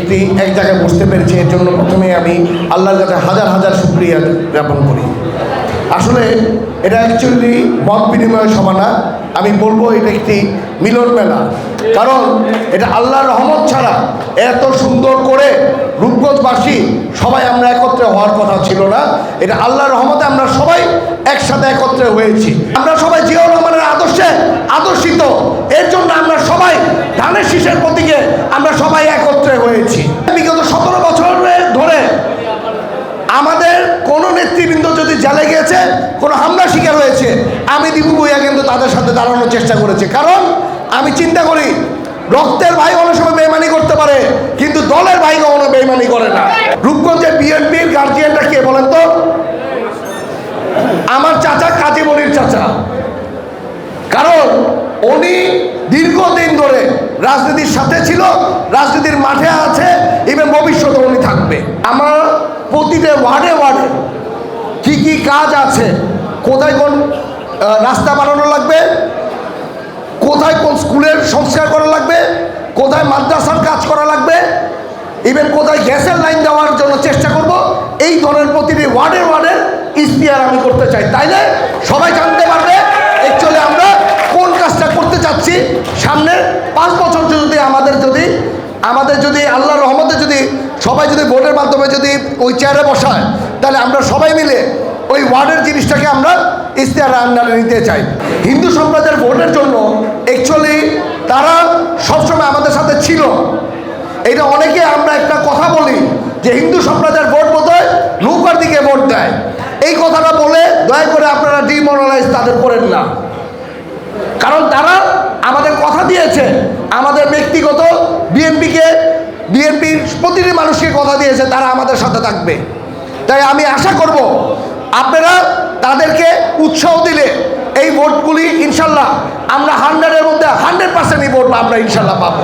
একটি এক জায়গায় বসতে পেরেছি, এর জন্য প্রথমে আমি আল্লাহর কাছে হাজার হাজার শুক্রিয়া জ্ঞাপন করি। আসলে এটা অ্যাকচুয়ালি মত বিনিময় সভা না, আমি বলব এটা একটি মিলন মেলা। কারণ এটা আল্লাহর রহমত ছাড়া এত সুন্দর করে রূপগঞ্জবাসী সবাই আমরা একত্রে হওয়ার কথা ছিল না। এটা আল্লাহর রহমতে আমরা সবাই একসাথে একত্রে হয়েছি। আমরা সবাই জিয়াউর রহমানের আদর্শে আদর্শিত। এর জন্য আমরা সবাই ধানের শীষের প্রতীকে আমরা সবাই একত্রে হয়েছি বিগত সতেরো বছরের ধরে আমাদের কোনো নেতৃবৃন্দ যদি জেলে গিয়েছে, কোনো হামলা শিকার হয়েছে, আমি দিবু বইয়া কিন্তু তাদের সাথে দাঁড়ানোর চেষ্টা করেছি। কারণ আমি চিন্তা করি, রক্তের ভাই অনেক সময় বেইমানি করতে পারে, কিন্তু দলের ভাই কখনো বেইমানি করে না। রূপগঞ্জের বিএনপির গার্জিয়ানটা কে বলেন তো? আমার চাচা কাজী মনির চাচা। কারণ উনি দীর্ঘদিন ধরে রাজনীতির সাথে ছিল, রাজনীতির মাঠে আছে ভবিষ্যতে উনি থাকবে। আমার প্রতিটা ওয়ার্ডে ওয়ার্ডে কি কি কাজ আছে, কোথায় কোন রাস্তা বানানো লাগবে, কোথায় কোন স্কুলের সংস্কার করা লাগবে, কোথায় মাদ্রাসার কাজ করা লাগবে ইভেন কোথায় গ্যাসের লাইন দেওয়ার জন্য চেষ্টা করব, এই ধরনের প্রতিটি ওয়ার্ডের ওয়ার্ডের ইস্তিয়ার আমি করতে চাই। তাইলে সবাই জানতে পারবে অ্যাকচুয়ালি আমরা কোন কাজটা করতে চাচ্ছি? সামনের পাঁচ বছর যদি আমাদের যদি আমাদের যদি আল্লাহর সবাই যদি ভোটের মাধ্যমে যদি ওই চেয়ারে বসায়, তাহলে আমরা সবাই মিলে ওই ওয়ার্ডের জিনিসটাকে আমরা ইস্তেহার আন্ডারে নিতে চাই। হিন্দু সম্প্রদায়ের ভোটের জন্য অ্যাকচুয়ালি তারা সবসময় আমাদের সাথে ছিল। এটা অনেকে আমরা একটা কথা বলি যে হিন্দু সম্প্রদায়ের ভোট বোধহয় নৌকার দিকে ভোট দেয়। এই কথাটা বলে দয়া করে আপনারা ডিমোরালাইজ তাদের করেন না। কারণ তারা আমাদের কথা দিয়েছে, আমাদের ব্যক্তিগত বিএনপিকে বিএনপির প্রতিটি মানুষকে কথা দিয়েছে, তারা আমাদের সাথে থাকবে। তাই আমি আশা করব, আপনারা তাদেরকে উৎসাহ দিলে এই ভোটগুলি ইনশাল্লাহ আমরা হান্ড্রেডের মধ্যে হান্ড্রেড পার্সেন্ট এই ভোট আমরা ইনশাল্লাহ পাবো।